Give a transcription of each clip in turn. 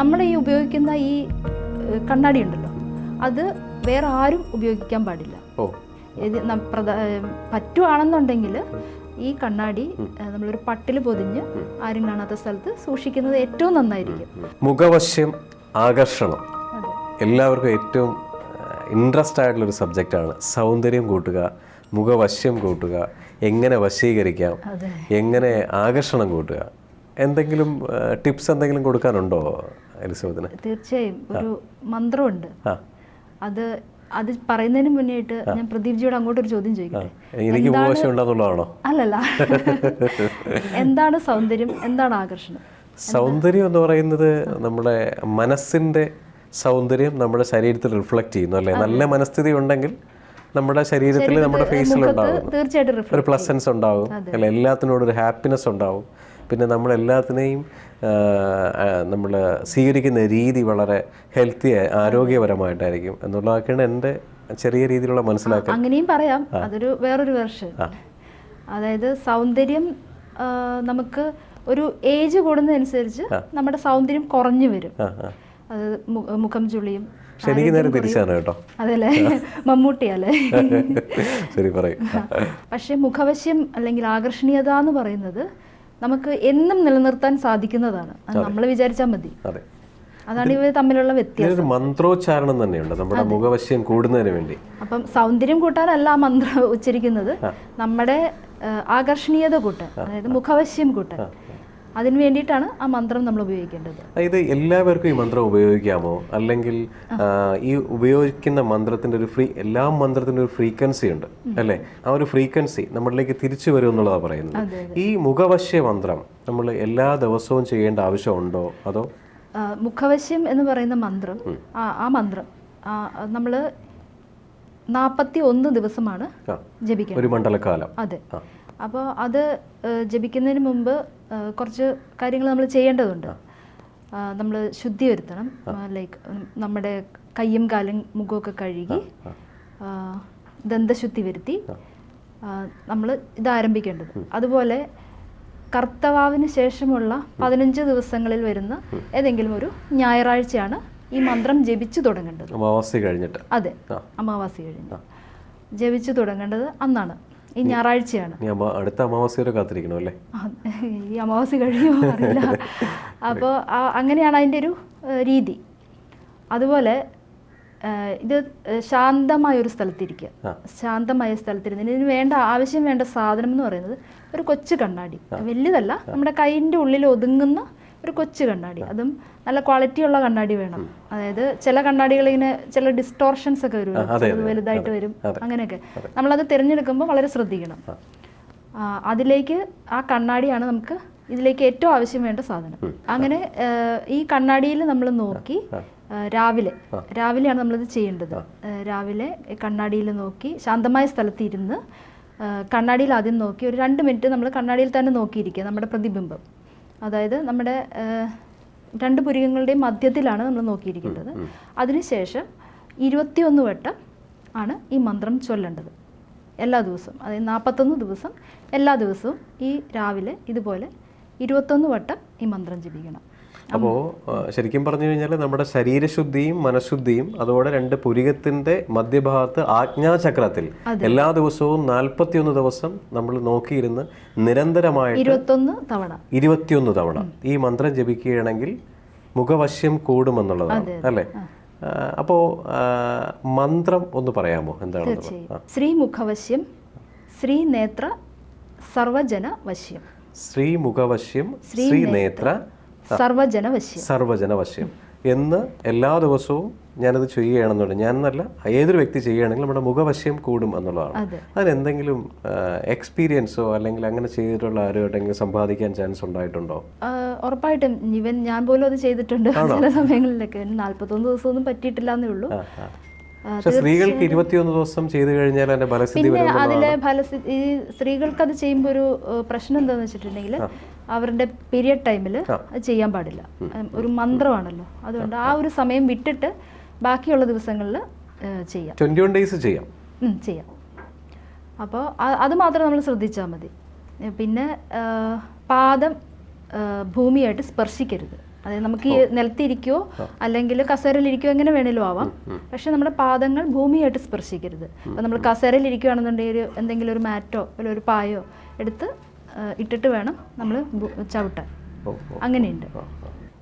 നമ്മൾ ഈ ഉപയോഗിക്കുന്ന ഈ കണ്ണാടി ഉണ്ടല്ലോ അത് വേറെ ആരും ഉപയോഗിക്കാൻ പാടില്ല. പറ്റുവാണെന്നുണ്ടെങ്കിൽ ഈ കണ്ണാടി നമ്മളൊരു പട്ടിൽ പൊതിഞ്ഞ് ആരും കാണാത്ത സ്ഥലത്ത് സൂക്ഷിക്കുന്നത് ഏറ്റവും നന്നായിരിക്കും. മുഖവശ്യം ആകർഷണം. എല്ലാവർക്കും ഏറ്റവും ഇൻട്രസ്റ്റ് ആയിട്ടുള്ളൊരു സബ്ജക്റ്റാണ് സൗന്ദര്യം കൂട്ടുക മുഖവശ്യം കൂട്ടുക എങ്ങനെ വശീകരിക്കാം എങ്ങനെ ആകർഷണം കൂട്ടുക. എന്തെങ്കിലും ടിപ്സ് എന്തെങ്കിലും കൊടുക്കാനുണ്ടോ? എലിസബത്തിന് തീർച്ചയായും. ഒരു മന്ത്രമുണ്ട്. അത് അത് പറയുന്നതിന് മുന്നേയായിട്ട് ഞാൻ പ്രദീപ്ജിയോട് അങ്ങോട്ട് ഒരു ചോദ്യം ചോദിക്കട്ടെ? എനിക്ക് അല്ലല്ല. എന്താണ് സൗന്ദര്യം? എന്താണ് ആകർഷണം? സൗന്ദര്യം എന്ന് പറയുന്നത് നമ്മുടെ മനസ്സിന്റെ സൗന്ദര്യം നമ്മുടെ ശരീരത്തിൽ റിഫ്ലക്റ്റ് ചെയ്യുന്നു അല്ലേ? നല്ല മനസ്ഥിതി ഉണ്ടെങ്കിൽ നമ്മുടെ ശരീരത്തിൽ നമ്മുടെ ഫേസിൽ തീർച്ചയായിട്ടും ഒരു പ്ലസൻസ് ഉണ്ടാവും അല്ലെ? എല്ലാത്തിനോടും ഒരു ഹാപ്പിനെസ് ഉണ്ടാവും പിന്നെ നമ്മൾ എല്ലാത്തിനെയും നമ്മൾ സ്വീകരിക്കുന്ന രീതി വളരെ ഹെൽത്തി ആരോഗ്യപരമായിട്ടായിരിക്കും എന്നുള്ളതൊക്കെയാണ് എന്റെ ചെറിയ രീതിയിലുള്ള മനസ്സിലാക്കൽ. അങ്ങനെയും പറയാം. അതൊരു വേറൊരു വേർഷൻ. അതായത് സൗന്ദര്യം നമുക്ക് ഒരു ഏജ് കൂടുന്നതനുസരിച്ച് നമ്മുടെ സൗന്ദര്യം കുറഞ്ഞു വരും. അത് മുഖം ചുളിയും എനിക്ക് നേരെ തിരിച്ചാണ് കേട്ടോ. അതല്ലേ? മമ്മൂട്ടിയല്ലേ ശരി പറയും. പക്ഷേ മുഖവശ്യം അല്ലെങ്കിൽ ആകർഷണീയത എന്ന് പറയുന്നത് നമുക്ക് എന്നും നിലനിർത്താൻ സാധിക്കുന്നതാണ്. അത് നമ്മൾ വിചാരിച്ചാൽ മതി. അതെ. അതാണ് ഇവർ തമ്മിലുള്ള വ്യത്യാസം. മന്ത്രോച്ചാരണം തന്നെയുണ്ട്. നമ്മുടെ മുഖവശ്യം കൂടുന്നതിന് വേണ്ടി. അപ്പം സൗന്ദര്യം കൂട്ടാനല്ല ആ മന്ത്രം ഉച്ചരിക്കുന്നത്. നമ്മുടെ ആകർഷണീയത കൂട്ടാൻ അതായത് മുഖവശ്യം കൂട്ടാൻ. അതിന് വേണ്ടിയിട്ടാണ് ആ മന്ത്രം നമ്മൾ ഉപയോഗിക്കേണ്ടത്. അതായത് എല്ലാവർക്കും ഈ മന്ത്രം ഉപയോഗിക്കാമോ? അല്ലെങ്കിൽ ഈ ഉപയോഗിക്കുന്ന മന്ത്രത്തിന്റെ ഒരു ഫ്രീ എല്ലാ മന്ത്രത്തിന്റെ ഒരു ഫ്രീക്വൻസി ഉണ്ട് അല്ലേ? ആ ഒരു ഫ്രീക്വൻസി നമ്മളിലേക്ക് തിരിച്ചു വരും എന്നുള്ളതാണ് പറയുന്നത്. ഈ മുഖവശ്യ മന്ത്രം നമ്മൾ എല്ലാ ദിവസവും ചെയ്യേണ്ട ആവശ്യമുണ്ടോ അതോ? മുഖവശ്യം എന്ന് പറയുന്ന മന്ത്രം ആ മന്ത്രം നമ്മൾ നാൽപ്പത്തി ഒന്ന് ദിവസമാണ് ജപിക്കുന്നത് ഒരു മണ്ഡലകാലം. അതെ. അപ്പോൾ അത് ജപിക്കുന്നതിന് മുമ്പ് കുറച്ച് കാര്യങ്ങൾ നമ്മൾ ചെയ്യേണ്ടതുണ്ട്. നമ്മൾ ശുദ്ധി വരുത്തണം ലൈക്ക് നമ്മുടെ കയ്യും കാലും മുഖമൊക്കെ കഴുകി ദന്തശുദ്ധി വരുത്തി നമ്മൾ ഇത് ആരംഭിക്കേണ്ടത് അതുപോലെ കർത്തവാവിന് ശേഷമുള്ള പതിനഞ്ച് ദിവസങ്ങളിൽ വരുന്ന ഏതെങ്കിലും ഒരു ഞായറാഴ്ചയാണ് ഈ മന്ത്രം ജപിച്ചു തുടങ്ങേണ്ടത്. അമാവാസി കഴിഞ്ഞിട്ട്. അതെ. അമാവാസി കഴിഞ്ഞ്. ജപിച്ചു തുടങ്ങേണ്ടത് അന്നാണ്. ഈ ഞായറാഴ്ചയാണ്. അടുത്ത അമാവാസ്യ വരെ കാത്തിരിക്കണം അല്ലേ? ഈ അമാവാസ്യ കഴിയുമോ അറിയില്ല. അപ്പോൾ അങ്ങനെയാണ് അതിന്റെ ഒരു രീതി. അതുപോലെ ഇത് ശാന്തമായ ഒരു സ്ഥലത്തിരിക്കുക ശാന്തമായ സ്ഥലത്തിരുന്ന് ഇതിന് വേണ്ട ആവശ്യം വേണ്ട സാധനം എന്ന് പറയുന്നത് ഒരു കൊച്ചു കണ്ണാടി. വലുതല്ല നമ്മുടെ കൈയിന്റെ ഉള്ളിൽ ഒതുങ്ങുന്ന ഒരു കൊച്ചു കണ്ണാടി. അതും നല്ല ക്വാളിറ്റി ഉള്ള കണ്ണാടി വേണം. അതായത് ചില കണ്ണാടികൾ ഇങ്ങനെ ചില ഡിസ്റ്റോർഷൻസ് ഒക്കെ വരും. വലുതായിട്ട് വരും. അങ്ങനെയൊക്കെ. നമ്മളത് തിരഞ്ഞെടുക്കുമ്പോൾ വളരെ ശ്രദ്ധിക്കണം. അതിലേക്ക് ആ കണ്ണാടിയാണ് നമുക്ക് ഇതിലേക്ക് ഏറ്റവും ആവശ്യം വേണ്ട സാധനം. അങ്ങനെ ഈ കണ്ണാടിയിൽ നമ്മൾ നോക്കി രാവിലെ. രാവിലെയാണ് നമ്മളിത് ചെയ്യേണ്ടത്. രാവിലെ കണ്ണാടിയിൽ നോക്കി ശാന്തമായ സ്ഥലത്ത് ഇരുന്ന് കണ്ണാടിയിൽ ആദ്യം നോക്കി ഒരു രണ്ട് മിനിറ്റ് നമ്മൾ കണ്ണാടിയിൽ തന്നെ നോക്കിയിരിക്കുക നമ്മുടെ പ്രതിബിംബം. അതായത് നമ്മുടെ രണ്ട് പുരികങ്ങളുടെയും മധ്യത്തിലാണ് നമ്മൾ നോക്കിയിരിക്കേണ്ടത് അതിനുശേഷം ഇരുപത്തിയൊന്ന് വട്ടം ആണ് ഈ മന്ത്രം ചൊല്ലേണ്ടത്. എല്ലാ ദിവസവും അതായത് നാൽപ്പത്തൊന്ന് ദിവസം എല്ലാ ദിവസവും ഈ രാവിലെ ഇതുപോലെ ഇരുപത്തൊന്ന് വട്ടം ഈ മന്ത്രം ജപിക്കണം. അപ്പോൾ ശരിക്കും പറഞ്ഞു കഴിഞ്ഞാൽ നമ്മുടെ ശരീരശുദ്ധിയും മനഃശുദ്ധിയും അതോടെ രണ്ട് പുരികത്തിന്റെ മധ്യഭാഗത്ത് ആജ്ഞാചക്രത്തിൽ എല്ലാ ദിവസവും നാൽപ്പത്തിയൊന്ന് ദിവസം നമ്മൾ നോക്കിയിരുന്ന് നിരന്തരമായിട്ട് ഇരുപത്തിയൊന്ന് തവണ ഈ മന്ത്രം ജപിക്കുകയാണെങ്കിൽ മുഖവശ്യം കൂടുമെന്നുള്ളതാണ് അല്ലേ? അപ്പോ മന്ത്രം ഒന്ന് പറയാമോ? എന്താണ് ശ്രീ മുഖവശ്യം ശ്രീമുഖവശ്യം ശ്രീനേത്ര സർവജന വശ്യം ശ്രീ മുഖവശ്യം ശ്രീ നേത്ര സർവജന വശ്യം സർവജനവശ്യം എന്ന് എല്ലാ ദിവസവും ഞാനത് ചെയ്യുകയാണെന്നുണ്ടെങ്കിൽ ഞാൻ എന്നല്ല ഏതൊരു വ്യക്തി ചെയ്യുകയാണെങ്കിലും നമ്മുടെ മുഖവശ്യം കൂടും എന്നുള്ളതാണ്. അതെ. അതിനെന്തെങ്കിലും എക്സ്പീരിയൻസോ അല്ലെങ്കിൽ അങ്ങനെ ചെയ്തിട്ടുള്ള ആരുമായിട്ടെങ്കിലും സമ്പാദിക്കാൻ ചാൻസ് ഉണ്ടായിട്ടുണ്ടോ? ഉറപ്പായിട്ടും. ഇവൻ ഞാൻ പോലും അത് ചെയ്തിട്ടുണ്ട്. ചില സമയങ്ങളിലൊക്കെ. നാല്പത്തൊന്ന് ദിവസമൊന്നും പറ്റിയിട്ടില്ല എന്നേ ഉള്ളൂ. പക്ഷെ സ്ത്രീകൾക്ക് ഇരുപത്തിയൊന്ന് ദിവസം ചെയ്തു കഴിഞ്ഞാൽ അതിന്റെ ഫലസിദ്ധി പിന്നെ അതിലെ ഫലസ്ഥിതി ഈ സ്ത്രീകൾക്ക് അത് ചെയ്യുമ്പോൾ ഒരു പ്രശ്നം എന്താണെന്ന് വെച്ചിട്ടുണ്ടെങ്കിൽ അവരുടെ പീരിയഡ് ടൈമിൽ അത് ചെയ്യാൻ പാടില്ല. ഒരു മന്ത്രമാണല്ലോ. അതുകൊണ്ട് ആ. ഒരു സമയം വിട്ടിട്ട് ബാക്കിയുള്ള ദിവസങ്ങളിൽ ചെയ്യാം. ട്വന്റി വൺ ഡേയ്സ് ചെയ്യാം. ചെയ്യാം. അപ്പോൾ അത് മാത്രം നമ്മൾ ശ്രദ്ധിച്ചാൽ മതി. പിന്നെ പാദം ഭൂമിയായിട്ട് സ്പർശിക്കരുത്. അതായത് നമുക്ക് ഈ നിലത്തിരിക്കോ അല്ലെങ്കിൽ കസേരയിലിരിക്കോ എങ്ങനെ വേണേലും ആവാം. പക്ഷെ നമ്മുടെ പാദങ്ങൾ ഭൂമിയായിട്ട് സ്പർശിക്കരുത്. അപ്പം നമ്മൾ കസേരയിലിരിക്കുകയാണെന്നുണ്ടെങ്കിൽ ഒരു എന്തെങ്കിലും ഒരു മാറ്റോ അല്ലെങ്കിൽ ഒരു പായോ എടുത്ത് ഇട്ടിട്ട് വേണം നമ്മൾ ചവിട്ടാൻ. അങ്ങനെയുണ്ട്.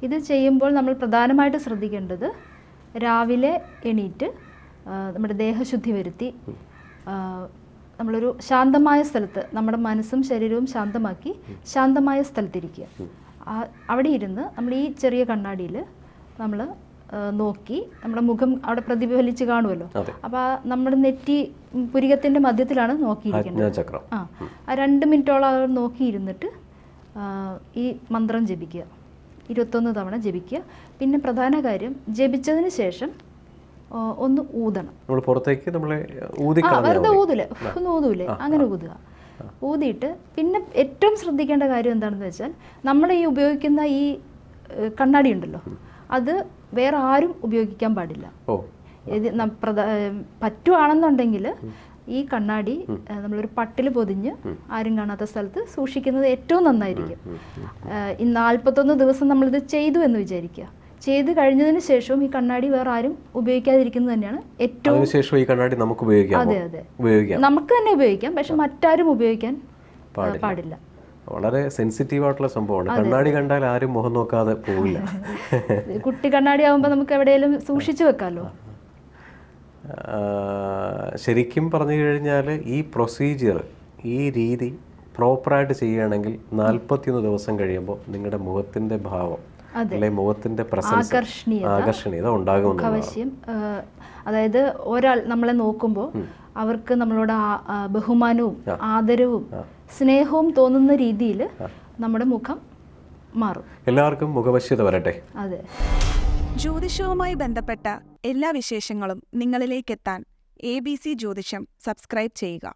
ഇത് ചെയ്യുമ്പോൾ നമ്മൾ പ്രധാനമായിട്ട് ശ്രദ്ധിക്കേണ്ടത് രാവിലെ എണീറ്റ് നമ്മുടെ ദേഹശുദ്ധി വരുത്തി നമ്മളൊരു ശാന്തമായ സ്ഥലത്ത് നമ്മുടെ മനസ്സും ശരീരവും ശാന്തമാക്കി ശാന്തമായ സ്ഥലത്തിരിക്കുക. അവിടെ ഇരുന്ന് നമ്മൾ ഈ ചെറിയ കണ്ണാടിയിൽ നമ്മൾ നോക്കി നമ്മുടെ മുഖം അവിടെ പ്രതിഫലിച്ച് കാണുമല്ലോ. അപ്പോൾ നമ്മുടെ നെറ്റി പുരികത്തിന്റെ മധ്യത്തിലാണ് നോക്കിയിരിക്കുന്നത് ആ ആ രണ്ട് മിനിറ്റോളം അവർ നോക്കിയിരുന്നിട്ട് ഈ മന്ത്രം ജപിക്കുക. ഇരുപത്തൊന്ന് തവണ ജപിക്കുക. പിന്നെ പ്രധാന കാര്യം ജപിച്ചതിന് ശേഷം ഒന്ന് ഊതണം. നമ്മൾ പുറത്തേക്ക് നമ്മളെ വെറുതെ ഊതില്ലേ ഒന്ന് ഊതൂലേ. അങ്ങനെ ഊതുക. ഊതിയിട്ട് പിന്നെ ഏറ്റവും ശ്രദ്ധിക്കേണ്ട കാര്യം എന്താണെന്ന് വെച്ചാൽ നമ്മൾ ഈ ഉപയോഗിക്കുന്ന ഈ കണ്ണാടി ഉണ്ടല്ലോ അത് വേറെ ആരും ഉപയോഗിക്കാൻ പാടില്ല. പറ്റുവാണെന്നുണ്ടെങ്കിൽ ഈ കണ്ണാടി നമ്മളൊരു പട്ടിൽ പൊതിഞ്ഞ് ആരും കാണാത്ത സ്ഥലത്ത് സൂക്ഷിക്കുന്നത് ഏറ്റവും നന്നായിരിക്കും. ഈ നാൽപ്പത്തൊന്ന് ദിവസം നമ്മളിത് ചെയ്തു എന്ന് വിചാരിക്കുക. ചെയ്ത് കഴിഞ്ഞതിന് ശേഷവും ഈ കണ്ണാടി വേറെ ആരും ഉപയോഗിക്കാതിരിക്കുന്നത് തന്നെയാണ് ഏറ്റവും ശേഷം ഈ കണ്ണാടി നമുക്ക് ഉപയോഗിക്കാം അതെ അതെ. ഉപയോഗിക്കാം. നമുക്ക് തന്നെ ഉപയോഗിക്കാം പക്ഷെ മറ്റാരും ഉപയോഗിക്കാൻ പാടില്ല. വളരെ സെൻസിറ്റീവ് ആയിട്ടുള്ള സംഭവമാണ്. കണ്ണാടി കണ്ടാൽ ആരും മുഖം നോക്കാതെ പോവില്ല. കുട്ടി കണ്ണാടി ആകുമ്പോൾ നമുക്ക് എവിടെയെങ്കിലും സൂക്ഷിച്ചു വെക്കാമല്ലോ ശരിക്കും പറഞ്ഞു കഴിഞ്ഞാൽ ഈ പ്രൊസീജിയർ ഈ രീതി പ്രോപ്പറായിട്ട് ചെയ്യുകയാണെങ്കിൽ നാൽപ്പത്തിയൊന്ന് ദിവസം കഴിയുമ്പോൾ നിങ്ങളുടെ മുഖത്തിന്റെ ഭാവം. അല്ലെ മുഖത്തിന്റെ പ്രസൻസ് ആകർഷണീയത അവശ്യം അതായത് ഒരാൾ നമ്മളെ നോക്കുമ്പോൾ അവർക്ക് നമ്മളോട് ബഹുമാനവും ആദരവും സ്നേഹവും തോന്നുന്ന രീതിയിൽ നമ്മുടെ മുഖം മാറും. എല്ലാവർക്കും മുഖവശ്യത വരട്ടെ. അതെ. ജ്യോതിഷവുമായി ബന്ധപ്പെട്ട എല്ലാ വിശേഷങ്ങളും നിങ്ങളിലേക്കെത്താൻ എ ബി സി ജ്യോതിഷം സബ്സ്ക്രൈബ് ചെയ്യുക.